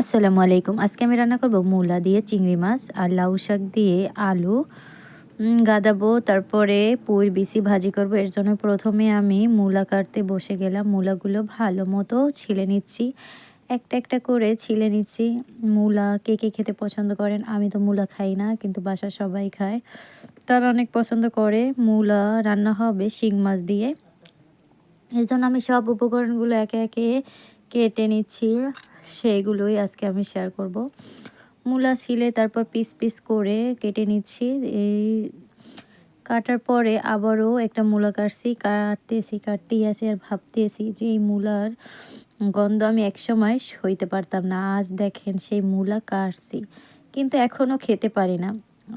আসসালামু আলাইকুম। আজকে আমি রান্না করব মূলা দিয়ে চিংড়ি মাছ আর লাউ শাক দিয়ে আলু গাদাবো তারপরে পুর বিসি ভাজি করব। এর জন্য প্রথমে আমি মূলা কাটতে বসে গেলাম। মূলাগুলো ভালো মতো ছিলে নিচ্ছি। একটা একটা করে ছিলে নিচ্ছি। মূলা কে কে খেতে পছন্দ করেন? আমি তো মূলা খাই না, কিন্তু বাসার সবাই খায়। তারা অনেক পছন্দ করে মূলা রান্না হবে শিং মাছ দিয়ে। এর জন্য আমি সব উপকরণগুলো একে একে কেটে নিচ্ছি। সেইগুলোই আজকে আমি শেয়ার করব। মূলা ছিলে, তারপর পিস পিস করে কেটে নিচ্ছি। এই কাটার পরে আবারও একটা মূলা কাটছি, কাটতেছি, কাটতেই আছি আর ভাবতেছি যে এই মূলার গন্ধ আমি একসময় হইতে পারতাম না। আজ দেখেন সেই মূলা কাটছি, কিন্তু এখনও খেতে পারি না।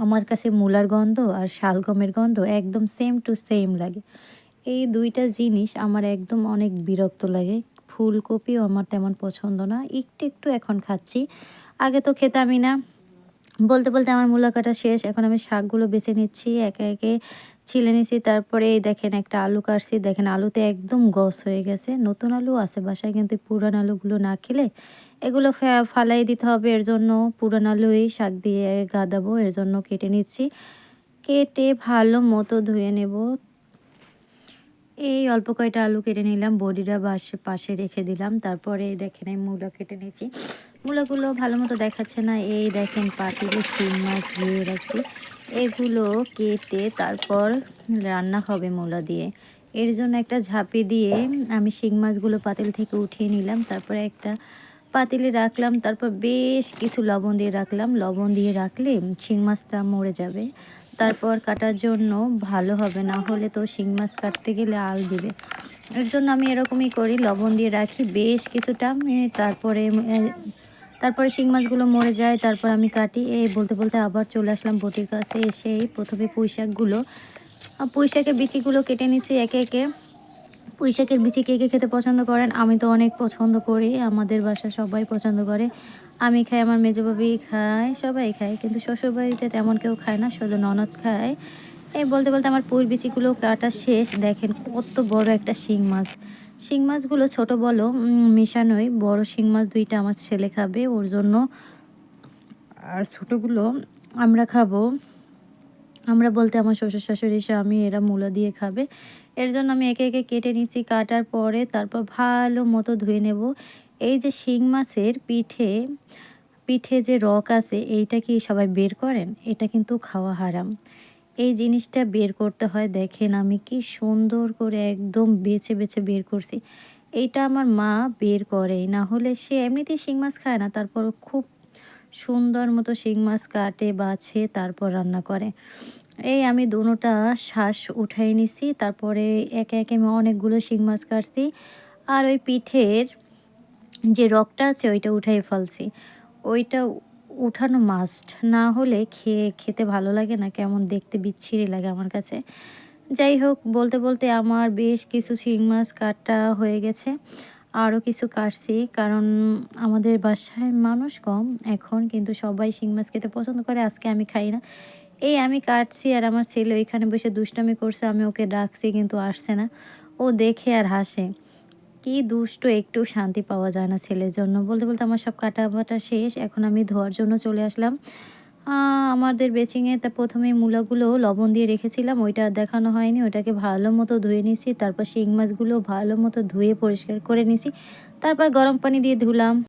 আমার কাছে মূলার গন্ধ আর শালগমের গন্ধ একদম সেম টু সেম লাগে। এই দুইটা জিনিস আমার একদম অনেক বিরক্ত লাগে। ফুলকপিও আমার তেমন পছন্দ না। একটু একটু এখন খাচ্ছি। আগে তো খেতামই না। বলতে বলতে আমার মূলা কাটা শেষ। এখন আমি শাকগুলো বেছে নিচ্ছি, একে একে ছিলে নিচ্ছি। তারপরে এই দেখেন একটা আলু কাটছি। দেখেন আলুতে একদম গস হয়ে গেছে। নতুন আলু আছে বাসায়, কিন্তু পুরান আলুগুলো না খেলে এগুলো ফালাই দিতে হবে। এর জন্য পুরান আলুই শাক দিয়ে গাদাবো। এর জন্য কেটে নিচ্ছি। কেটে ভালো মতো ধুয়ে নেব। এই অল্প কয়টা আলু কেটে নিলাম, বডিটা বাসে, পাশে রেখে দিলাম। তারপরে দেখেন, এই মূলা কেটে নিয়েছি। মূলাগুলো ভালো মতো দেখাচ্ছে না। এই দেখেন পাটিতে শিং মাছ ধুয়ে রাখছি। এগুলো কেটে তারপর রান্না হবে মূলা দিয়ে। এর জন্য একটা ঝাঁপি দিয়ে আমি শিং মাছগুলো পাতিল থেকে উঠিয়ে নিলাম। তারপরে একটা পাতিলে রাখলাম। তারপর বেশ কিছু লবণ দিয়ে রাখলাম। লবণ দিয়ে রাখলে শিং মাছটা মরে যাবে। তারপর কাটার জন্য ভালো হবে, না হলে তো শিং মাছ কাটতে গেলে আল দিবে। এর জন্য আমি এরকমই করি, লবণ দিয়ে রাখি বেশ কিছুটা তারপরে তারপরে শিং মাছগুলো মরে যায়, তারপর আমি কাটি। এই বলতে বলতে আবার চলে আসলাম বটির কাছে এসে প্রথমে পুঁই শাকগুলো পুঁই শাকের বিচিগুলো কেটে নিচ্ছি একে একে। পুঁই শাকের বিচি কে কে খেতে পছন্দ করেন? আমি তো অনেক পছন্দ করি। আমাদের বাসা সবাই পছন্দ করে। আমি খাই, আমার মেজবাবি খায়, সবাই খায়। কিন্তু শ্বশুরবাড়িতে তেমন কেউ খায় না, শুধু ননদ খায়। এই বলতে বলতে আমার পুর বিচিগুলো কাটা শেষ। দেখেন কত বড় একটা শিং মাছ। শিং মাছগুলো ছোট বলো মেশানোই। বড় শিং মাছ দুইটা আমার ছেলে খাবে, ওর জন্য। আর ছোটোগুলো আমরা খাব আমরা বলতে আমার শ্বশুর শাশুড়ি, স্বামী, এরা মূলা দিয়ে খাবে। এর জন্য আমি একে একে কেটে নিচ্ছি, কাটার পরে তারপর ভালো মতো ধুয়ে নেব। এই যে শিং মাছের পিঠে পিঠে যে রক আছে, এইটা কি সবাই বের করেন? এটা কিন্তু খাওয়া হারাম। এই জিনিসটা বের করতে হয়, দেখেন আমি কি সুন্দর করে একদম বেছে বেছে বের করছি। এইটা আমার মা বের করে না হলে সে এমনিতেই শিং মাছ খায় না তারপর খুব সুন্দর মতো শিং মাছ কাটে, বাছে, তারপর রান্না করে। এই আমি দুটা শ্বাস উঠাই নিছি, তারপরে একে একে আমি অনেকগুলো শিং মাছ কাটছি আর ওই পিঠের যে রকটা আছে ওইটা উঠাই ফেলছি। ওইটা উঠানো মাস্ট না হলে খেয়ে, খেতে ভালো লাগে না, কেমন দেখতে বিচ্ছিরি লাগে আমার কাছে। যাই হোক, বলতে বলতে আমার বেশ কিছু শিং মাছ কাটা হয়ে গেছে। আরও কিছু কাটছি, কারণ আমাদের বাসায় মানুষ কম। এখন কিন্তু সবাই শিং মাছ খেতে পছন্দ করে, আজকে আমি খাই না। এই আমি কাটছি আর আমার ছেলে ওইখানে বসে দুষ্টামি করছে, আমি ওকে ডাকছি কিন্তু আসছে না। ও দেখে আর হাসে। কি দুষ্ট, একটু শান্তি পাওয়া যায় না ছেলের জন্য। বলতে বলতে আমার সব কাটা বাটা শেষ, এখন আমি ধোয়ার জন্য চলে আসলাম। আমাদের বেচিংয়ে তা প্রথমে মূলাগুলো লবণ দিয়ে রেখেছিলাম, ওইটা দেখানো হয়নি, ওইটাকে ভালো মতো ধুয়ে নিছি, তারপর শিং মাছগুলো ভালো মতো ধুয়ে পরিষ্কার করে নিছি, তারপর গরম পানি দিয়ে ধুলাম।